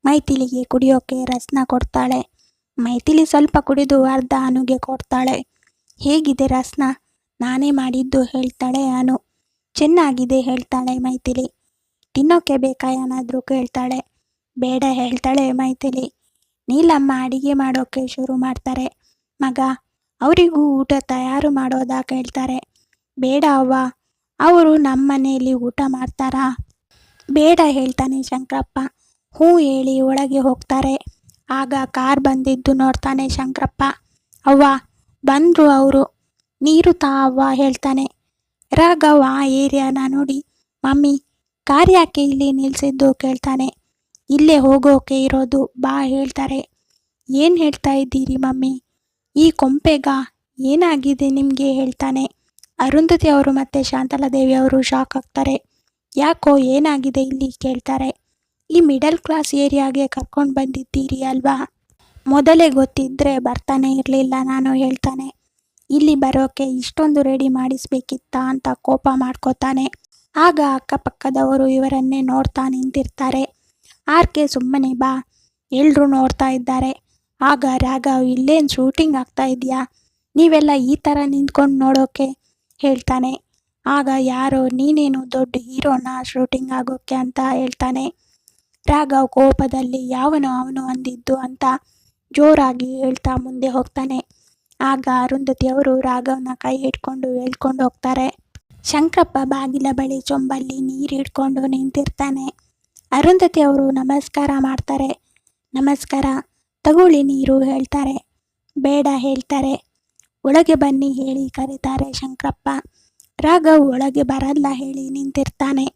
ಮೈಥಿಲಿಗೆ ಕುಡಿಯೋಕೆ ರಸ್ನ ಕೊಡ್ತಾಳೆ. ಮೈಥಿಲಿ ಸ್ವಲ್ಪ ಕುಡಿದು ಅರ್ಧ ಅನುಗೆ ಕೊಡ್ತಾಳೆ. ಹೇಗಿದೆ ರಸ್ನ? ನಾನೇ ಮಾಡಿದ್ದು ಹೇಳ್ತಾಳೆ ಅನು. ಚೆನ್ನಾಗಿದೆ ಹೇಳ್ತಾಳೆ ಮೈಥಿಲಿ. ತಿನ್ನೋಕ್ಕೆ ಬೇಕಾ? ಏನಾದರೂ ಕೇಳ್ತಾಳೆ. ಬೇಡ, ಹೇಳ್ತಾಳೆ ಮೈಥಿಲಿ. ನೀಲಮ್ಮ ಅಡಿಗೆ ಮಾಡೋಕ್ಕೆ ಶುರು ಮಾಡ್ತಾರೆ. ಮಗ, ಅವರಿಗೂ ಊಟ ತಯಾರು ಮಾಡೋದಾ? ಕೇಳ್ತಾರೆ. ಬೇಡ ಅವ್ವ, ಅವರು ನಮ್ಮ ಮನೆಯಲ್ಲಿ ಊಟ ಮಾಡ್ತಾರಾ? ಬೇಡ, ಹೇಳ್ತಾನೆ ಶಂಕರಪ್ಪ. ಹ್ಞೂ ಹೇಳಿ ಒಳಗೆ ಹೋಗ್ತಾರೆ. ಆಗ ಕಾರ್ ಬಂದಿದ್ದು ನೋಡ್ತಾನೆ ಶಂಕರಪ್ಪ. ಅವ್ವ, ಬಂದರು ಅವರು. ನೀರು ತಾ ಅವ್ವ ಹೇಳ್ತಾನೆ. ರಾಘವ್ ಏರಿಯಾನ ನೋಡಿ. ಮಮ್ಮಿ ಕಾರ್ ಯಾಕೆ ಇಲ್ಲಿ ನಿಲ್ಲಿಸಿದ್ದು ಕೇಳ್ತಾನೆ. ಇಲ್ಲೇ ಹೋಗೋಕೆ ಇರೋದು, ಬಾ ಹೇಳ್ತಾರೆ. ಏನು ಹೇಳ್ತಾ ಇದ್ದೀರಿ ಮಮ್ಮಿ? ಈ ಕೊಂಪೆಗ? ಏನಾಗಿದೆ ನಿಮಗೆ? ಹೇಳ್ತಾನೆ. ಅರುಂಧತಿ ಅವರು ಮತ್ತು ಶಾಂತಲಾದೇವಿ ಅವರು ಶಾಕ್ ಆಗ್ತಾರೆ. ಯಾಕೋ ಏನಾಗಿದೆ ಇಲ್ಲಿ? ಕೇಳ್ತಾರೆ. ಈ ಮಿಡಲ್ ಕ್ಲಾಸ್ ಏರಿಯಾಗೆ ಕರ್ಕೊಂಡು ಬಂದಿದ್ದೀರಿ ಅಲ್ವಾ? ಮೊದಲೇ ಗೊತ್ತಿದ್ದರೆ ಬರ್ತಾನೆ ಇರಲಿಲ್ಲ, ನಾನು ಹೇಳ್ತಾನೆ. ಇಲ್ಲಿ ಬರೋಕೆ ಇಷ್ಟೊಂದು ರೆಡಿ ಮಾಡಿಸ್ಬೇಕಿತ್ತಾ? ಅಂತ ಕೋಪ ಮಾಡ್ಕೋತಾನೆ. ಆಗ ಅಕ್ಕಪಕ್ಕದವರು ಇವರನ್ನೇ ನೋಡ್ತಾ ನಿಂತಿರ್ತಾರೆ. ಆರ್ ಕೆ ಸುಮ್ಮನೆ ಬಾ ಎಲ್ಲರೂ ನೋಡ್ತಾ ಇದ್ದಾರೆ. ಆಗ ರಾಘವ್, ಇಲ್ಲೇನು ಶೂಟಿಂಗ್ ಆಗ್ತಾ ಇದೆಯಾ? ನೀವೆಲ್ಲ ಈ ಥರ ನಿಂತ್ಕೊಂಡು ನೋಡೋಕೆ? ಹೇಳ್ತಾನೆ. ಆಗ ಯಾರೋ, ನೀನೇನು ದೊಡ್ಡ ಹೀರೋನ ಶೂಟಿಂಗ್ ಆಗೋಕ್ಕೆ ಅಂತ ಹೇಳ್ತಾನೆ. ರಾಘವ್ ಕೋಪದಲ್ಲಿ, ಯಾವನು ಅವನು ಅಂದಿದ್ದು ಅಂತ ಜೋರಾಗಿ ಹೇಳ್ತಾ ಮುಂದೆ ಹೋಗ್ತಾನೆ. ಆಗ ಅರುಂಧತಿಯವರು ರಾಘವ್ನ ಕೈ ಹಿಡ್ಕೊಂಡು ಹೇಳ್ಕೊಂಡು ಹೋಗ್ತಾರೆ. ಶಂಕರಪ್ಪ ಬಾಗಿಲ ಬಳಿ ಚೊಂಬಲ್ಲಿ ನೀರು ಹಿಡ್ಕೊಂಡು ನಿಂತಿರ್ತಾನೆ. ಅರುಂಧತಿ ಅವರು ನಮಸ್ಕಾರ ಮಾಡ್ತಾರೆ. ನಮಸ್ಕಾರ, ತಗೊಳ್ಳಿ ನೀರು ಹೇಳ್ತಾರೆ. ಬೇಡ ಹೇಳ್ತಾರೆ. ಒಳಗೆ ಬನ್ನಿ ಹೇಳಿ ಕರೀತಾರೆ ಶಂಕರಪ್ಪ. ರಾಘವ್ ಒಳಗೆ ಬರಲ್ಲ ಹೇಳಿ ನಿಂತಿರ್ತಾನೆ.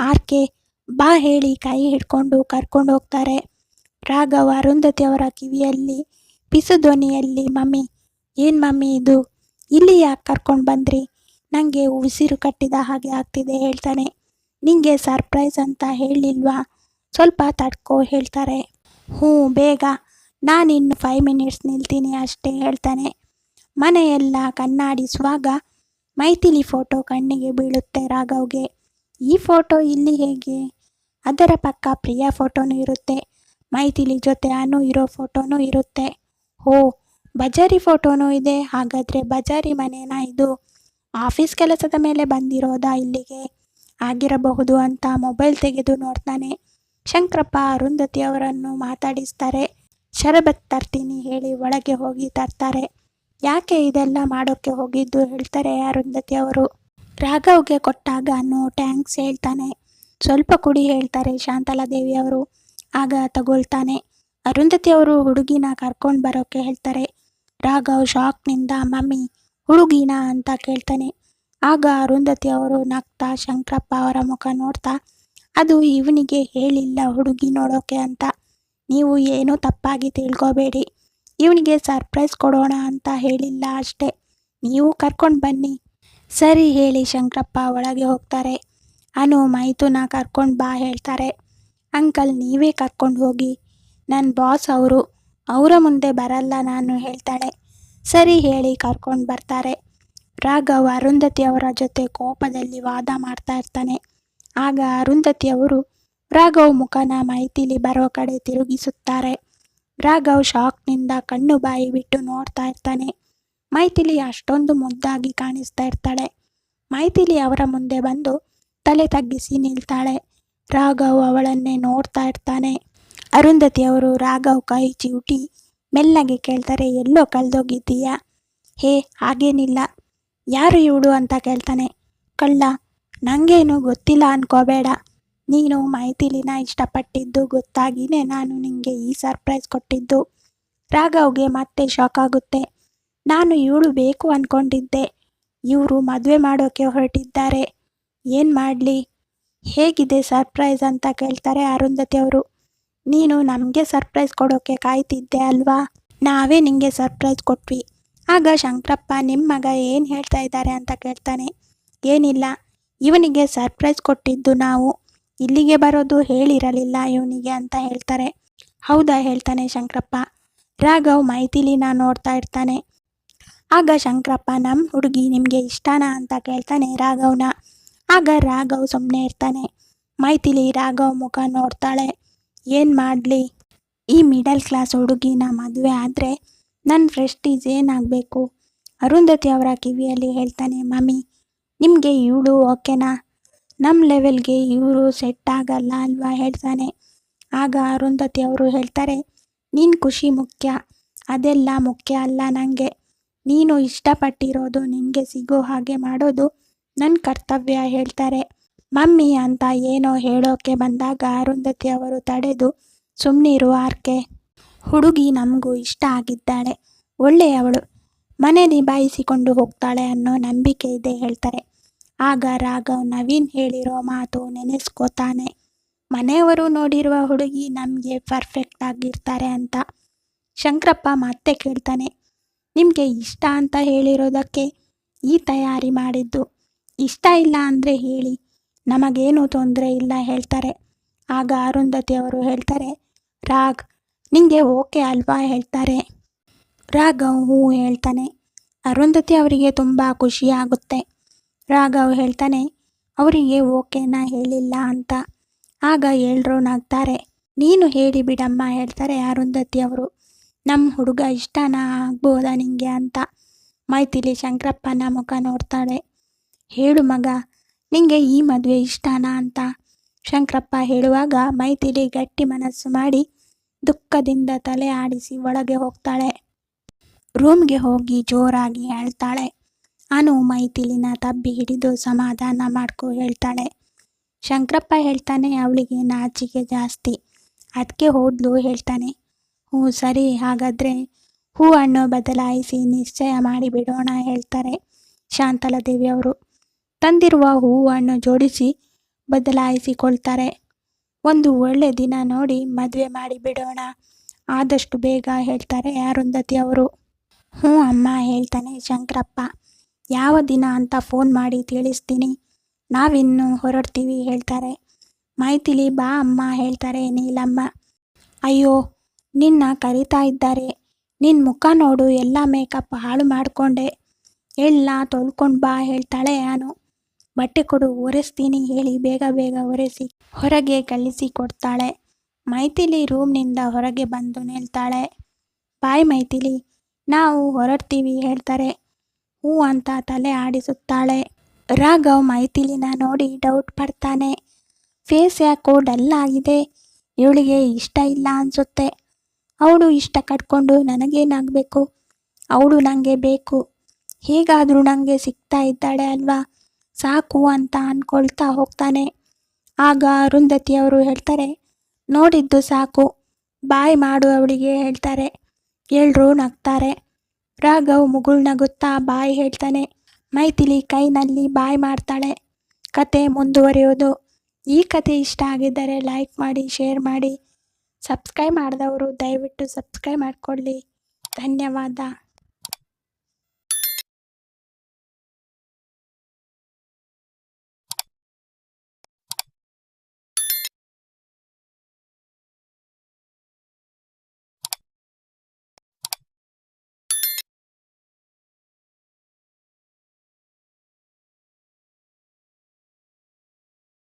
ಆರ್ಕೆ, ಬಾ ಹೇಳಿ ಕೈ ಹಿಡ್ಕೊಂಡು ಕರ್ಕೊಂಡು ಹೋಗ್ತಾರೆ. ರಾಘವ್ ಅರುಂಧತಿ ಅವರ ಕಿವಿಯಲ್ಲಿ, ಪಿಸು ಧ್ವನಿಯಲ್ಲಿ, ಮಮ್ಮಿ, ಏನು ಮಮ್ಮಿ ಇದು? ಇಲ್ಲಿ ಯಾಕೆ ಕರ್ಕೊಂಡು ಬಂದ್ರಿ? ನನಗೆ ಉಸಿರು ಕಟ್ಟಿದ ಹಾಗೆ ಆಗ್ತಿದೆ ಹೇಳ್ತಾನೆ. ನಿಂಗೆ ಸರ್ಪ್ರೈಸ್ ಅಂತ ಹೇಳಿಲ್ವಾ? ಸ್ವಲ್ಪ ತಡ್ಕೋ ಹೇಳ್ತಾರೆ. ಹ್ಞೂ, ಬೇಗ. ನಾನಿನ್ನು ಫೈವ್ ಮಿನಿಟ್ಸ್ ನಿಲ್ತೀನಿ ಅಷ್ಟೇ ಹೇಳ್ತಾನೆ. ಮನೆಯೆಲ್ಲ ಕಣ್ಣಾಡಿಸುವಾಗ ಮೈಥಿಲಿ ಫೋಟೋ ಕಣ್ಣಿಗೆ ಬೀಳುತ್ತೆ ರಾಘವ್ಗೆ. ಈ ಫೋಟೋ ಇಲ್ಲಿ ಹೇಗೆ? ಅದರ ಪಕ್ಕ ಪ್ರಿಯಾ ಫೋಟೋನೂ ಇರುತ್ತೆ. ಮೈಥಿಲಿ ಜೊತೆ ಅನು ಇರೋ ಫೋಟೋನೂ ಇರುತ್ತೆ. ಓ ಬಜಾರಿ ಫೋಟೋನೂ ಇದೆ. ಹಾಗಾದರೆ ಬಜಾರಿ ಮನೇನ ಇದು? ಆಫೀಸ್ ಕೆಲಸದ ಮೇಲೆ ಬಂದಿರೋದಾ ಇಲ್ಲಿಗೆ? ಆಗಿರಬಹುದು ಅಂತ ಮೊಬೈಲ್ ತೆಗೆದು ನೋಡ್ತಾನೆ. ಶಂಕರಪ್ಪ, ಅರುಂಧತಿ ಅವರನ್ನು ಮಾತಾಡಿಸ್ತಾರೆ. ಶರಬತ್ ತರ್ತೀನಿ, ಹೇಳಿ ಒಳಗೆ ಹೋಗಿ ತರ್ತಾರೆ. ಯಾಕೆ ಇದೆಲ್ಲ ಮಾಡೋಕ್ಕೆ ಹೋಗಿದ್ದು? ಹೇಳ್ತಾರೆ ಅರುಂಧತಿ ಅವರು. ರಾಘವ್ಗೆ ಕೊಟ್ಟಾಗ ನೋ ಟ್ಯಾಂಕ್ಸ್ ಹೇಳ್ತಾನೆ. ಸ್ವಲ್ಪ ಕುಡಿ, ಹೇಳ್ತಾರೆ ಶಾಂತಲಾದೇವಿ ಅವರು. ಆಗ ತಗೊಳ್ತಾನೆ. ಅರುಂಧತಿ ಅವರು ಹುಡುಗಿನ ಕರ್ಕೊಂಡು ಬರೋಕ್ಕೆ ಹೇಳ್ತಾರೆ. ರಾಘವ್ ಶಾಕ್ನಿಂದ ಮಮ್ಮಿ ಹುಡುಗಿನ ಅಂತ ಕೇಳ್ತಾನೆ. ಆಗ ಅರುಂಧತಿ ಅವರು ನಗ್ತಾ ಶಂಕರಪ್ಪ ಅವರ ಮುಖ ನೋಡ್ತಾ, ಅದು ಇವನಿಗೆ ಹೇಳಿಲ್ಲ ಹುಡುಗಿ ನೋಡೋಕೆ ಅಂತ. ನೀವು ಏನೂ ತಪ್ಪಾಗಿ ತಿಳ್ಕೋಬೇಡಿ. ಇವನಿಗೆ ಸರ್ಪ್ರೈಸ್ ಕೊಡೋಣ ಅಂತ ಹೇಳಿಲ್ಲ ಅಷ್ಟೇ. ನೀವು ಕರ್ಕೊಂಡು ಬನ್ನಿ. ಸರಿ, ಹೇಳಿ ಶಂಕರಪ್ಪ ಒಳಗೆ ಹೋಗ್ತಾರೆ. ಅನು ಮೈತುನ ಕರ್ಕೊಂಡು ಬಾ, ಹೇಳ್ತಾರೆ. ಅಂಕಲ್, ನೀವೇ ಕರ್ಕೊಂಡು ಹೋಗಿ. ನನ್ನ ಬಾಸ್ ಅವರು, ಅವರ ಮುಂದೆ ಬರಲ್ಲ, ನಾನು ಹೇಳ್ತಾಳೆ. ಸರಿ ಹೇಳಿ ಕರ್ಕೊಂಡು ಬರ್ತಾರೆ. ರಾಘವ್ ಅರುಂಧತಿ ಅವರ ಜೊತೆ ಕೋಪದಲ್ಲಿ ವಾದ ಮಾಡ್ತಾ ಇರ್ತಾನೆ. ಆಗ ಅರುಂಧತಿ ಅವರು ರಾಘವ್ ಮುಖನ ಮೈತಿಲಿ ಬರೋ ಕಡೆ ತಿರುಗಿಸುತ್ತಾರೆ. ರಾಘವ್ ಶಾಕ್ನಿಂದ ಕಣ್ಣು ಬಾಯಿ ಬಿಟ್ಟು ನೋಡ್ತಾ ಇರ್ತಾನೆ. ಮೈಥಿಲಿ ಅಷ್ಟೊಂದು ಮುದ್ದಾಗಿ ಕಾಣಿಸ್ತಾ ಇರ್ತಾಳೆ. ಮೈಥಿಲಿ ಅವರ ಮುಂದೆ ಬಂದು ತಲೆ ತಗ್ಗಿಸಿ ನಿಲ್ತಾಳೆ. ರಾಘವ್ ಅವಳನ್ನೇ ನೋಡ್ತಾ ಇರ್ತಾನೆ. ಅರುಂಧತಿಯವರು ರಾಘವ್ ಕೈ ಚಿವುಟಿ ಮೆಲ್ಲಗೆ ಕೇಳ್ತಾರೆ, ಎಲ್ಲೋ ಕಳೆದೋಗಿದ್ದೀಯಾ? ಹೇ, ಹಾಗೇನಿಲ್ಲ. ಯಾರು ಇವಳು ಅಂತ ಕೇಳ್ತಾನೆ. ಕಳ್ಳ ನನಗೇನು ಗೊತ್ತಿಲ್ಲ ಅನ್ಕೋಬೇಡ. ನೀನು ಮೈಥಿಲಿನ ಇಷ್ಟಪಟ್ಟಿದ್ದು ಗೊತ್ತಾಗಿನೇ ನಾನು ನಿನಗೆ ಈ ಸರ್ಪ್ರೈಸ್ ಕೊಟ್ಟಿದ್ದು. ರಾಘವ್ಗೆ ಮತ್ತೆ ಶಾಕ್ ಆಗುತ್ತೆ. ನಾನು ಇವಳು ಬೇಕು ಅಂದ್ಕೊಂಡಿದ್ದೆ ಇವರು ಮದುವೆ ಮಾಡೋಕ್ಕೆ ಹೊರಟಿದ್ದಾರೆ. ಏನು ಮಾಡಲಿ? ಹೇಗಿದೆ ಸರ್ಪ್ರೈಸ್ ಅಂತ ಕೇಳ್ತಾರೆ ಅರುಂಧತಿ ಅವರು. ನೀನು ನಮಗೆ ಸರ್ಪ್ರೈಸ್ ಕೊಡೋಕ್ಕೆ ಕಾಯ್ತಿದ್ದೆ ಅಲ್ವಾ? ನಾವೇ ನಿಮಗೆ ಸರ್ಪ್ರೈಸ್ ಕೊಟ್ವಿ. ಆಗ ಶಂಕರಪ್ಪ ನಿಮ್ಮ ಮಗ ಏನು ಹೇಳ್ತಾ ಇದ್ದಾರೆ ಅಂತ ಕೇಳ್ತಾನೆ. ಏನಿಲ್ಲ, ಇವನಿಗೆ ಸರ್ಪ್ರೈಸ್ ಕೊಟ್ಟಿದ್ದು ನಾವು. ಇಲ್ಲಿಗೆ ಬರೋದು ಹೇಳಿರಲಿಲ್ಲ ಇವನಿಗೆ ಅಂತ ಹೇಳ್ತಾರೆ. ಹೌದಾ ಹೇಳ್ತಾನೆ ಶಂಕರಪ್ಪ. ರಾಘವ್ ಮೈಥಿಲಿನ ನೋಡ್ತಾ ಇರ್ತಾನೆ. ಆಗ ಶಂಕರಪ್ಪ ನಮ್ಮ ಹುಡುಗಿ ನಿಮಗೆ ಇಷ್ಟನಾ ಅಂತ ಕೇಳ್ತಾನೆ ರಾಘವ್ನ. ಆಗ ರಾಘವ್ ಸುಮ್ಮನೆ ಇರ್ತಾನೆ. ಮೈಥಿಲಿ ರಾಘವ್ ಮುಖ ನೋಡ್ತಾಳೆ. ಏನು ಮಾಡಲಿ? ಈ ಮಿಡಲ್ ಕ್ಲಾಸ್ ಹುಡುಗಿನ ಮದುವೆ ಆದರೆ ನನ್ನ ಪ್ರೆಸ್ಟೀಜ್ ಏನಾಗಬೇಕು? ಅರುಂಧತಿ ಅವರ ಕಿವಿಯಲ್ಲಿ ಹೇಳ್ತಾನೆ, ಮಮ್ಮಿ, ನಿಮಗೆ ಇವಳು ಓಕೆನಾ? ನಮ್ಮ ಲೆವೆಲ್ಗೆ ಇವರು ಸೆಟ್ ಆಗಲ್ಲ ಅಲ್ವಾ? ಹೇಳ್ತಾನೆ. ಆಗ ಅರುಂಧತಿ ಅವರು ಹೇಳ್ತಾರೆ ನಿನ್ನ ಖುಷಿ ಮುಖ್ಯ. ಅದೆಲ್ಲ ಮುಖ್ಯ ಅಲ್ಲ ನನಗೆ ನೀನು ಇಷ್ಟಪಟ್ಟಿರೋದು ನಿನಗೆ ಸಿಗೋ ಹಾಗೆ ಮಾಡೋದು ನನ್ನ ಕರ್ತವ್ಯ, ಹೇಳ್ತಾರೆ. ಮಮ್ಮಿ ಅಂತ ಏನೋ ಹೇಳೋಕೆ ಬಂದಾಗ ಅರುಂಧತಿ ಅವರು ತಡೆದು ಸುಮ್ಮನಿರು ಆರ್ಕೆ. ಹುಡುಗಿ ನಮಗೂ ಇಷ್ಟ ಆಗಿದ್ದಾಳೆ. ಒಳ್ಳೆಯವಳು. ಮನೆ ನಿಭಾಯಿಸಿಕೊಂಡು ಹೋಗ್ತಾಳೆ ಅನ್ನೋ ನಂಬಿಕೆ ಇದೆ ಹೇಳ್ತಾರೆ. ಆಗ ರಾಘವ್ ನವೀನ್ ಹೇಳಿರೋ ಮಾತು ನೆನೆಸ್ಕೋತಾನೆ ಮನೆಯವರು ನೋಡಿರುವ ಹುಡುಗಿ ನಮಗೆ ಪರ್ಫೆಕ್ಟ್ ಆಗಿರ್ತಾರೆ ಅಂತ. ಶಂಕರಪ್ಪ ಮತ್ತೆ ಕೇಳ್ತಾನೆ, ನಿಮಗೆ ಇಷ್ಟ ಅಂತ ಹೇಳಿರೋದಕ್ಕೆ ಈ ತಯಾರಿ ಮಾಡಿದ್ದು ಇಷ್ಟ ಇಲ್ಲ ಅಂದರೆ ಹೇಳಿ. ನಮಗೇನು ತೊಂದರೆ ಇಲ್ಲ ಹೇಳ್ತಾರೆ. ಆಗ ಅರುಂಧತಿ ಅವರು ಹೇಳ್ತಾರೆ, ರಾಗ್, ನಿಂಗೆ ಓಕೆ ಅಲ್ವಾ? ಹೇಳ್ತಾರೆ. ರಾಘವ್ ಹ್ಞೂ ಹೇಳ್ತಾನೆ. ಅರುಂಧತಿ ಅವರಿಗೆ ತುಂಬ ಖುಷಿಯಾಗುತ್ತೆ ರಾಘವ್ ಹೇಳ್ತಾನೆ, ಅವರಿಗೆ ಓಕೆನಾ ಹೇಳಿಲ್ಲ ಅಂತ. ಆಗ ಎಲ್ರೂ ನಗ್ತಾರೆ ನೀನು ಹೇಳಿ ಬಿಡಮ್ಮ, ಹೇಳ್ತಾರೆ ಅರುಂಧತಿ ಅವರು. ನಮ್ಮ ಹುಡುಗ ಇಷ್ಟನಾ? ಆಗ್ಬೋದಾ ನಿಂಗೆ? ಅಂತ ಮೈತಿಲಿ ಶಂಕರಪ್ಪನ ಮುಖ ನೋಡ್ತಾಳೆ. ಹೇಳು ಮಗ ನಿಂಗೆ ಈ ಮದುವೆ ಇಷ್ಟನಾ ಅಂತ ಶಂಕರಪ್ಪ ಹೇಳುವಾಗ ಮೈಥಿಲಿ ಗಟ್ಟಿ ಮನಸ್ಸು ಮಾಡಿ ದುಃಖದಿಂದ ತಲೆ ಆಡಿಸಿ ಒಳಗೆ ಹೋಗ್ತಾಳೆ. ರೂಮ್ಗೆ ಹೋಗಿ ಜೋರಾಗಿ ಹೇಳ್ತಾಳೆ ಅನು ಮೈಥಿಲಿನ ತಬ್ಬಿ ಹಿಡಿದು ಸಮಾಧಾನ ಮಾಡ್ಕೊ ಹೇಳ್ತಾಳೆ. ಶಂಕರಪ್ಪ ಹೇಳ್ತಾನೆ, ಅವಳಿಗೆ ನಾಚಿಕೆ ಜಾಸ್ತಿ. ಅದಕ್ಕೆ ಹೋದ್ಲು, ಹೇಳ್ತಾನೆ. ಹ್ಞೂ, ಸರಿ, ಹಾಗಾದರೆ ಹೂ ಹಣ್ಣು ಬದಲಾಯಿಸಿ ನಿಶ್ಚಯ ಮಾಡಿಬಿಡೋಣ, ಹೇಳ್ತಾರೆ ಶಾಂತಲಾದೇವಿ ಅವರು. ತಂದಿರುವ ಹೂವನ್ನು ಜೋಡಿಸಿ ಬದಲಾಯಿಸಿಕೊಳ್ತಾರೆ. ಒಂದು ಒಳ್ಳೆ ದಿನ ನೋಡಿ ಮದುವೆ ಮಾಡಿಬಿಡೋಣ ಆದಷ್ಟು ಬೇಗ ಹೇಳ್ತಾರೆ ಅರುಂಧತಿ ಅವರು. ಹ್ಞೂ ಅಮ್ಮ ಹೇಳ್ತಾನೆ ಶಂಕರಪ್ಪ. ಯಾವ ದಿನ ಅಂತ ಫೋನ್ ಮಾಡಿ ತಿಳಿಸ್ತೀನಿ. ನಾವಿನ್ನು ಹೊರಡ್ತೀವಿ ಹೇಳ್ತಾರೆ. ಮೈತಿಲಿ ಬಾ ಅಮ್ಮ ಹೇಳ್ತಾರೆ ನೀಲಮ್ಮ. ಅಯ್ಯೋ, ನಿನ್ನ ಕರಿತಾ ಇದ್ದಾರೆ. ನಿನ್ನ ಮುಖ ನೋಡು, ಎಲ್ಲ ಮೇಕಪ್ ಹಾಳು ಮಾಡಿಕೊಂಡೆ. ಎಲ್ಲ ತೊಳ್ಕೊಂಡು ಬಾ ಹೇಳ್ತಾಳೆ ಅನು ಬಟ್ಟೆ ಕೊಡು, ಒರೆಸ್ತೀನಿ ಹೇಳಿ ಬೇಗ ಬೇಗ ಒರೆಸಿ, ಹೊರಗೆ ಕಳಿಸಿ ಕೊಡ್ತಾಳೆ. ಮೈಥಿಲಿ ರೂಮ್ನಿಂದ ಹೊರಗೆ ಬಂದು ನಿಲ್ತಾಳೆ. ಬಾಯ್ ಮೈಥಿಲಿ, ನಾವು ಹೊರಡ್ತೀವಿ ಹೇಳ್ತಾರೆ. ಹೂ ಅಂತ ತಲೆ ಆಡಿಸುತ್ತಾಳೆ. ರಾಘವ್ ಮೈಥಿಲಿನ ನೋಡಿ ಡೌಟ್ ಪಡ್ತಾನೆ. ಫೇಸ್ ಯಾಕೋ ಡಲ್ ಆಗಿದೆ. ಇವಳಿಗೆ ಇಷ್ಟ ಇಲ್ಲ ಅನಿಸುತ್ತೆ. ಅವಳು ಇಷ್ಟ ಕಟ್ಕೊಂಡು ನನಗೇನಾಗಬೇಕು? ಅವಳು ನನಗೆ ಬೇಕು. ಹೇಗಾದರೂ ನನಗೆ ಸಿಗ್ತಾ ಇದ್ದಾಳೆ ಅಲ್ವಾ? ಸಾಕು ಅಂತ ಅಂದ್ಕೊಳ್ತಾ ಹೋಗ್ತಾನೆ. ಆಗ ಅರುಂಧತಿಯವರು ಹೇಳ್ತಾರೆ, ನೋಡಿದ್ದು ಸಾಕು, ಬಾಯ್ ಮಾಡು ಅವಳಿಗೆ ಹೇಳ್ತಾರೆ. ಎಲ್ರೂ ನಗ್ತಾರೆ. ರಾಘವ್ ಮುಗುಳ್ ನಗುತ್ತಾ ಬಾಯ್ ಹೇಳ್ತಾನೆ, ಮೈಥಿಲಿ ಕೈನಲ್ಲಿ ಬಾಯ್ ಮಾಡ್ತಾಳೆ. ಕತೆ ಮುಂದುವರಿಯೋದು. ಈ ಕತೆ ಇಷ್ಟ ಆಗಿದ್ದರೆ ಲೈಕ್ ಮಾಡಿ, ಶೇರ್ ಮಾಡಿ, ಸಬ್ಸ್ಕ್ರೈಬ್ ಮಾಡಿದವರು ದಯವಿಟ್ಟು ಸಬ್ಸ್ಕ್ರೈಬ್ ಮಾಡಿಕೊಳ್ಳಿ. ಧನ್ಯವಾದ.